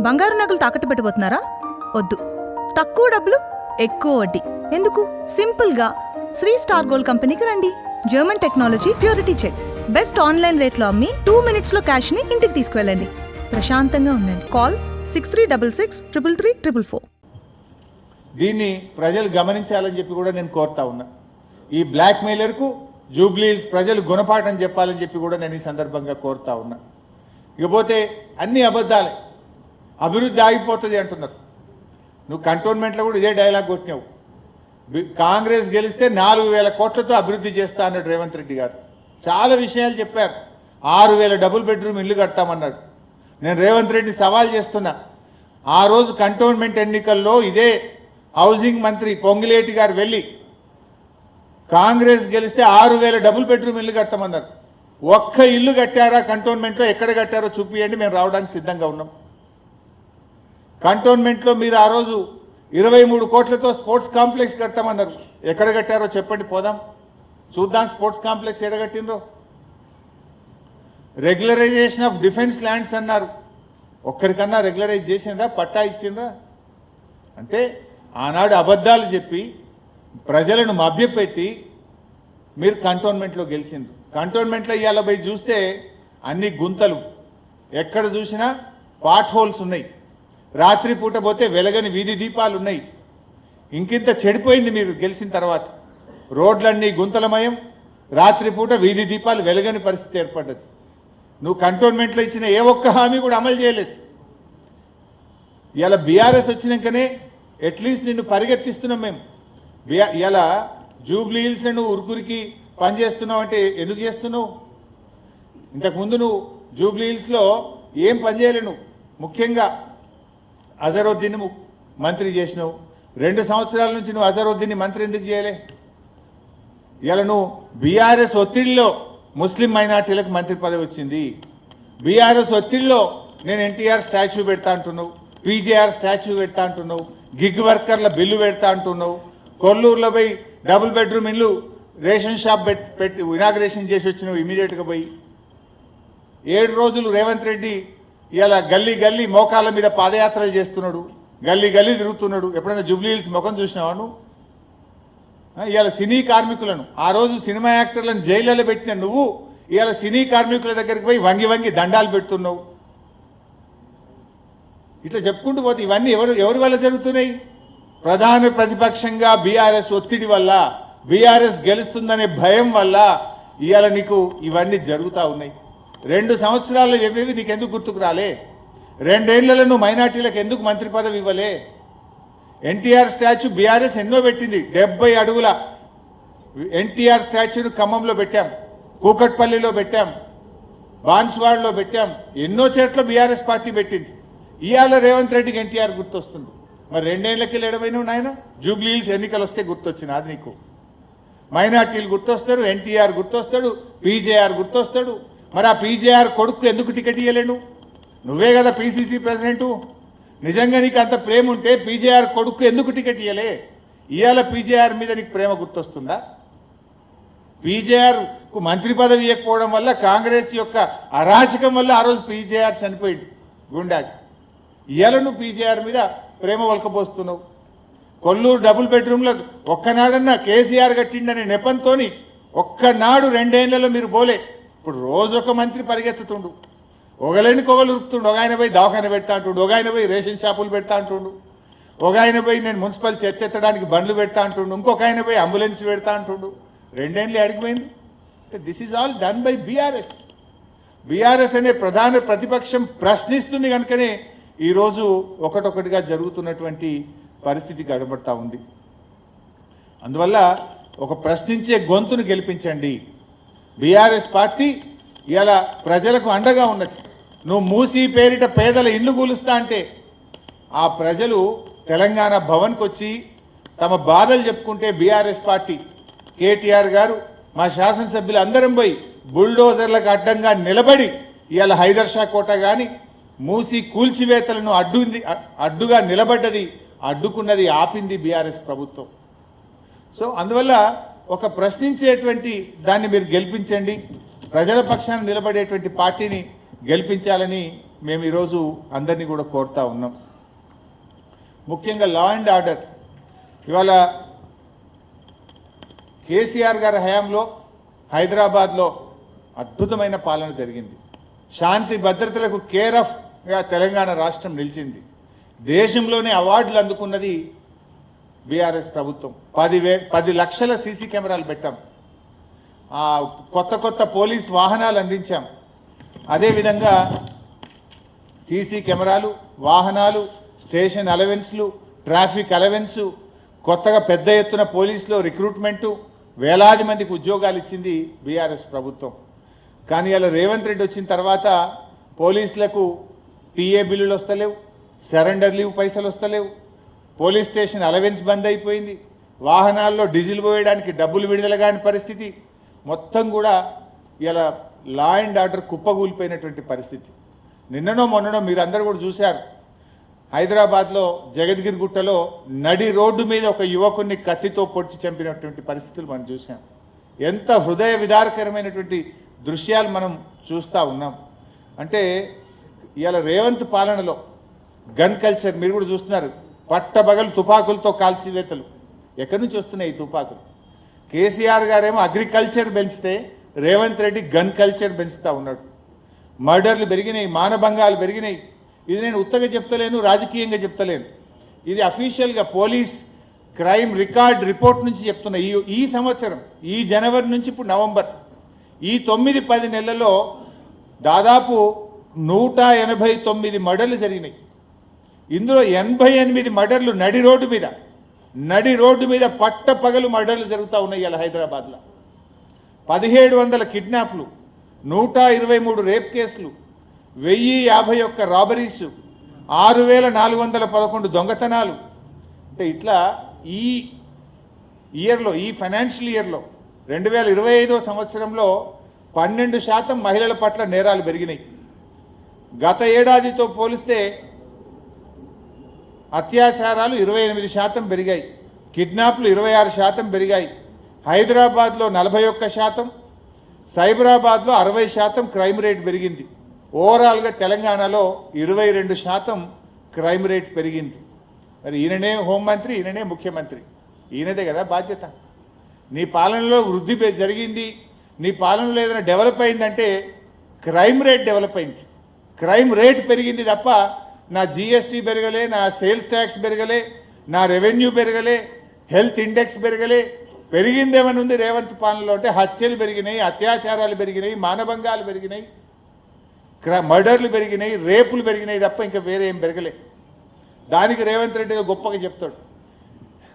బంగారు నగలు తాకట్టు పెట్టబోతున్నారా వద్దు. తక్కువ డబ్బులు ఎక్కువ వడ్డీ. ఎందుకు? సింపుల్గా. శ్రీ స్టార్ గోల్డ్ కంపెనీకి రండి. German technology purity check. Best online రేట్లో అమ్మి టూ మినిట్స్లో క్యాష్ని ఇంటికి తీసుకువెళ్ళండి. ప్రశాంతంగా ఉండండి. Call six three double six triple three triple four. దీన్ని ప్రజలు గమనించాలని చెప్పి కూడా నేను కోరుతా ఉన్నా. ఈ బ్లాక్ మెయిలర్కు జూబ్లీస్ ప్రజలు గుణపాఠం చెప్పాలని చెప్పి కూడా నేను ఈ సందర్భంగా కోరుతా ఉన్నా. ఇకపోతే అన్ని అబద్ధాలే. అభివృద్ధి ఆగిపోతుంది అంటున్నారు. నువ్వు కంటోన్మెంట్లో కూడా ఇదే డైలాగ్ కొట్టినావు. కాంగ్రెస్ గెలిస్తే నాలుగు వేల కోట్లతో అభివృద్ధి చేస్తా అన్నాడు రేవంత్ రెడ్డి గారు. చాలా విషయాలు చెప్పారు. ఆరు వేల డబుల్ బెడ్రూమ్ ఇల్లు కడతామన్నాడు. నేను రేవంత్ రెడ్డి సవాల్ చేస్తున్నా. ఆ రోజు కంటోన్మెంట్ ఎన్నికల్లో ఇదే హౌసింగ్ మంత్రి పొంగిలేటి గారు వెళ్ళి కాంగ్రెస్ గెలిస్తే ఆరు వేల డబుల్ బెడ్రూమ్ ఇల్లు కడతామన్నారు. ఒక్క ఇల్లు కట్టారా కంటోన్మెంట్లో ఎక్కడ కట్టారో చూపియండి మేము రావడానికి సిద్ధంగా ఉన్నాం. కంటోన్మెంట్లో మీరు ఆ రోజు ఇరవై మూడు కోట్లతో స్పోర్ట్స్ కాంప్లెక్స్ కడతామన్నారు. ఎక్కడ కట్టారో చెప్పండి పోదాం. చూద్దాం స్పోర్ట్స్ కాంప్లెక్స్ ఎక్కడ కట్టినరో రెగ్యులరైజేషన్ ఆఫ్ డిఫెన్స్ ల్యాండ్స్ అన్నారు. ఒక్కరికన్నా రెగ్యులరైజ్ చేసిందా పట్టా ఇచ్చిందా అంటే ఆనాడు అబద్ధాలు చెప్పి ప్రజలను మభ్యపెట్టి మీరు కంటోన్మెంట్లో గెలిచింది కంటోన్మెంట్లో ఇవాళ పోయి చూస్తే అన్ని గుంతలు. ఎక్కడ చూసినా పాట్ హోల్స్ ఉన్నాయి. రాత్రి పూట పోతే వెలగని వీధి దీపాలు ఉన్నాయి ఇంకింత చెడిపోయింది మీరు గెలిచిన తర్వాత. రోడ్లన్నీ గుంతలమయం రాత్రిపూట వీధి దీపాలు వెలగని పరిస్థితి ఏర్పడ్డది. నువ్వు కంటోన్మెంట్లో ఇచ్చిన ఏ ఒక్క హామీ కూడా అమలు చేయలేదు. ఇలా బీఆర్ఎస్ వచ్చినాకనే అట్లీస్ట్ నిన్ను పరిగెత్తిస్తున్నాం మేము. బిఆ ఇలా జూబ్లీ హిల్స్ నువ్వు ఉరుకురికి పనిచేస్తున్నావు అంటే ఎందుకు చేస్తున్నావు? ఇంతకుముందు నువ్వు జూబ్లీ హిల్స్లో ఏం పని చేయలేను. నువ్వు ముఖ్యంగా అజరుద్దీన్ మంత్రి చేసినావు. రెండు సంవత్సరాల నుంచి నువ్వు అజరుద్దీన్ని మంత్రి ఎందుకు చేయలే? ఇలా నువ్వు బీఆర్ఎస్ ఒత్తిడిలో ముస్లిం మైనార్టీలకు మంత్రి పదవి వచ్చింది. బీఆర్ఎస్ ఒత్తిడిలో నేను ఎన్టీఆర్ స్టాచ్యూ పెడతా అంటున్నావు. పీజేఆర్ స్టాచ్యూ పెడతా అంటున్నావు. గిగ్ వర్కర్ల బిల్లు పెడతా అంటున్నావు. కొల్లూరులో పోయి డబుల్ బెడ్రూమ్ ఇల్లు రేషన్ షాప్ పెట్టి పెట్టి ఇనాగ్రేషన్ చేసి వచ్చినావు ఇమీడియట్గా పోయి. ఏడు రోజులు రేవంత్ రెడ్డి ఇలా గల్లీ గల్లీ మోకాళ్ళ మీద పాదయాత్రలు చేస్తున్నాడు. గల్లీ గల్లీ తిరుగుతున్నాడు. ఎప్పుడైనా జూబ్లీహిల్స్ ముఖం చూసినవాడు ఇవాళ సినీ కార్మికులను ఆ రోజు సినిమా యాక్టర్లను జైళ్ళలో పెట్టిన నువ్వు ఇవాళ సినీ కార్మికుల దగ్గరికి పోయి వంగి వంగి దండాలు పెడుతున్నావు. ఇట్లా చెప్పుకుంటూ పోతే ఇవన్నీ ఎవరు ఎవరి వల్ల జరుగుతున్నాయి? ప్రధాన ప్రతిపక్షంగా బీఆర్ఎస్ ఒత్తిడి వల్ల బీఆర్ఎస్ గెలుస్తుందనే భయం వల్ల ఇవాళ నీకు ఇవన్నీ జరుగుతూ ఉన్నాయి. రెండు సంవత్సరాలు చెప్పేవి నీకు ఎందుకు గుర్తుకు రాలే? రెండేళ్ళలో నువ్వు మైనార్టీలకు ఎందుకు మంత్రి పదవి ఇవ్వలే? ఎన్టీఆర్ స్టాచ్యూ బీఆర్ఎస్ ఎన్నో పెట్టింది. డెబ్బై అడుగుల ఎన్టీఆర్ స్టాచ్యూను ఖమ్మంలో పెట్టాం. కూకట్పల్లిలో పెట్టాం. బాన్స్వాడ్లో పెట్టాం. ఎన్నో చోట్ల బీఆర్ఎస్ పార్టీ పెట్టింది. ఇవాళ రేవంత్ రెడ్డికి ఎన్టీఆర్ గుర్తొస్తుంది. మరి రెండేళ్ళకి లేడమైనవు నాయన? జూబ్లీ హిల్స్ ఎన్నికలు వస్తే గుర్తొచ్చింది అది నీకు. మైనార్టీలు గుర్తొస్తారు ఎన్టీఆర్ గుర్తొస్తాడు పీజేఆర్ గుర్తొస్తాడు మరి ఆ పీజేఆర్ కొడుకు ఎందుకు టికెట్ ఇవ్వలేను నువ్వే కదా పీసీసీ ప్రెసిడెంటు. నిజంగా నీకు అంత ప్రేమ ఉంటే పీజేఆర్ కొడుకు ఎందుకు టికెట్ ఇవ్వలే ఇవాళ పీజేఆర్ మీద నీకు ప్రేమ గుర్తొస్తుందా? పీజేఆర్కు మంత్రి పదవి ఇవ్వకపోవడం వల్ల కాంగ్రెస్ యొక్క అరాచకం వల్ల ఆ రోజు పీజేఆర్ చనిపోయింది గుండాకి. ఇవాళ నువ్వు పీజేఆర్ మీద ప్రేమ వలకపోస్తున్నావు కొల్లూరు డబుల్ బెడ్రూమ్లో ఒక్కనాడన్నా కేసీఆర్ కట్టిండనే నెపంతోని ఒక్కనాడు రెండేళ్ళలో మీరు పోలే. ఇప్పుడు రోజు ఒక మంత్రి పరిగెత్తుతుండు. ఒకలేని కొగలు ఉరుకుతుండు. ఒక ఆయన పోయి దవాఖాన పెడతా అంటుండు. ఒక ఆయన పోయి రేషన్ షాపులు పెడతా అంటుండు. ఒక ఆయన పోయి నేను మున్సిపల్ చెత్త ఎత్తడానికి బండ్లు పెడతా అంటుండు. ఇంకొక ఆయన పోయి అంబులెన్స్ పెడతా అంటుండు. రెండేళ్ళు అడిగిపోయింది. This is all done by BRS BRS అనే ప్రధాన ప్రతిపక్షం ప్రశ్నిస్తుంది కనుకనే ఈరోజు ఒకటొకటిగా జరుగుతున్నటువంటి పరిస్థితి గడబడతా ఉంది. అందువల్ల ఒక ప్రశ్నించే గొంతును గెలిపించండి. బీఆర్ఎస్ పార్టీ ఇలా ప్రజలకు అండగా ఉన్నది. నువ్వు మూసి పేరిట పేదల ఇల్లు కూలుస్తా అంటే ఆ ప్రజలు తెలంగాణ భవన్కి వచ్చి తమ బాధలు చెప్పుకుంటే బీఆర్ఎస్ పార్టీ. కేటీఆర్ గారు మా శాసనసభ్యులు అందరం పోయి బుల్డోజర్లకు అడ్డంగా నిలబడి ఇవాళ హైదర్ షా కోట కానీ మూసి కూల్చివేతలను అడ్డు అడ్డుగా నిలబడ్డది అడ్డుకున్నది ఆపింది బీఆర్ఎస్ ప్రభుత్వం. సో అందువల్ల ఒక ప్రశ్నించేటువంటి దాన్ని మీరు గెలిపించండి. ప్రజల పక్షాన నిలబడేటువంటి పార్టీని గెలిపించాలని మేము ఈరోజు అందరినీ కూడా కోరుతా ఉన్నాం. ముఖ్యంగా లా అండ్ ఆర్డర్ ఇవాళ కేసీఆర్ గారి హయాంలో హైదరాబాద్లో అద్భుతమైన పాలన జరిగింది. శాంతి భద్రతలకు కేర్ ఆఫ్గా తెలంగాణ రాష్ట్రం నిలిచింది. దేశంలోనే అవార్డులు అందుకున్నది బీఆర్ఎస్ ప్రభుత్వం. పదివే పది లక్షల సీసీ కెమెరాలు పెట్టాం. కొత్త కొత్త పోలీస్ వాహనాలు అందించాం. అదేవిధంగా సీసీ కెమెరాలు వాహనాలు స్టేషన్ అలవెన్స్లు ట్రాఫిక్ అలవెన్సు కొత్తగా పెద్ద ఎత్తున పోలీసులో రిక్రూట్మెంటు వేలాది మందికి ఉద్యోగాలు ఇచ్చింది బీఆర్ఎస్ ప్రభుత్వం. కానీ అలా రేవంత్ రెడ్డి వచ్చిన తర్వాత పోలీసులకు టీఏ బిల్లులు వస్తలేవు సరెండర్ లీవ్ పైసలు వస్తలేవు పోలీస్ స్టేషన్ అలవెన్స్ బంద్ అయిపోయింది. వాహనాల్లో డీజిల్ పోయడానికి డబ్బులు విడుదల కాని పరిస్థితి. మొత్తం కూడా ఇలా లా అండ్ ఆర్డర్ కుప్పగూలిపోయినటువంటి పరిస్థితి. నిన్ననో మొన్ననో మీరు కూడా చూశారు. హైదరాబాద్లో జగద్గిరి గుట్టలో నడి రోడ్డు మీద ఒక యువకుడిని కత్తితో పొడిచి చంపినటువంటి పరిస్థితులు మనం చూసాం ఎంత హృదయ విదారకరమైనటువంటి దృశ్యాలు మనం చూస్తూ ఉన్నాం. అంటే ఇవాళ రేవంత్ పాలనలో గన్ కల్చర్ మీరు కూడా చూస్తున్నారు. పట్టబగలు తుపాకులతో కాల్చివేతలు ఎక్కడి నుంచి వస్తున్నాయి ఈ తుపాకులు? కేసీఆర్ గారేమో అగ్రికల్చర్ పెంచితే రేవంత్ రెడ్డి గన్ కల్చర్ పెంచుతూ ఉన్నాడు. మర్డర్లు పెరిగినాయి మానభంగాలు పెరిగినాయి. ఇది నేను ఉత్తగా చెప్తలేను రాజకీయంగా చెప్తలేను. ఇది అఫీషియల్గా పోలీస్ క్రైమ్ రికార్డ్ రిపోర్ట్ నుంచి చెప్తున్నా. ఈ ఈ సంవత్సరం ఈ జనవరి నుంచి ఇప్పుడు నవంబర్. ఈ తొమ్మిది పది నెలల్లో దాదాపు నూట ఎనభై తొమ్మిది మర్డర్లు జరిగినాయి. ఇందులో ఎనభై ఎనిమిది మర్డర్లు నడి రోడ్డు మీద నడి రోడ్డు మీద పట్ట పగలు మర్డర్లు జరుగుతూ ఉన్నాయి ఇలా హైదరాబాద్లో. పదిహేడు వందల కిడ్నాప్లు నూట ఇరవై మూడు రేప్ కేసులు వెయ్యి యాభై ఒక్క రాబరీస్ ఆరు వేల నాలుగు వందల పదకొండు దొంగతనాలు. అంటే ఇట్లా ఈ ఇయర్లో ఈ ఫైనాన్షియల్ ఇయర్లో రెండు వేల ఇరవై ఐదో సంవత్సరంలో పన్నెండు శాతం మహిళల పట్ల నేరాలు పెరిగినాయి. గత ఏడాదితో పోలిస్తే అత్యాచారాలు ఇరవై ఎనిమిది శాతం పెరిగాయి. కిడ్నాప్లు ఇరవై ఆరు శాతం పెరిగాయి. హైదరాబాద్లో నలభై ఒక్క శాతం సైబరాబాద్లో అరవై శాతం క్రైమ్ రేట్ పెరిగింది. ఓవరాల్గా తెలంగాణలో ఇరవై రెండు శాతం క్రైమ్ రేట్ పెరిగింది. మరి ఈయననే హోంమంత్రి ఈయననే ముఖ్యమంత్రి. ఈయనదే కదా బాధ్యత. నీ పాలనలో వృద్ధి జరిగింది. నీ పాలనలో ఏదైనా డెవలప్ అయిందంటే క్రైమ్ రేట్ డెవలప్ అయింది. క్రైమ్ రేట్ పెరిగింది తప్ప నా జిఎస్టీ పెరగలే నా సేల్స్ ట్యాక్స్ పెరగలే నా రెవెన్యూ పెరగలే హెల్త్ ఇండెక్స్ పెరగలే. పెరిగిందేమని ఉంది? రేవంత్ పాలనలో అంటే హత్యలు పెరిగినాయి అత్యాచారాలు పెరిగినాయి మానభంగాలు పెరిగినాయి క్ర మర్డర్లు పెరిగినాయి రేపులు పెరిగినాయి తప్ప ఇంకా వేరే ఏం పెరగలే. దానికి రేవంత్ రెడ్డి గొప్పగా చెప్తాడు.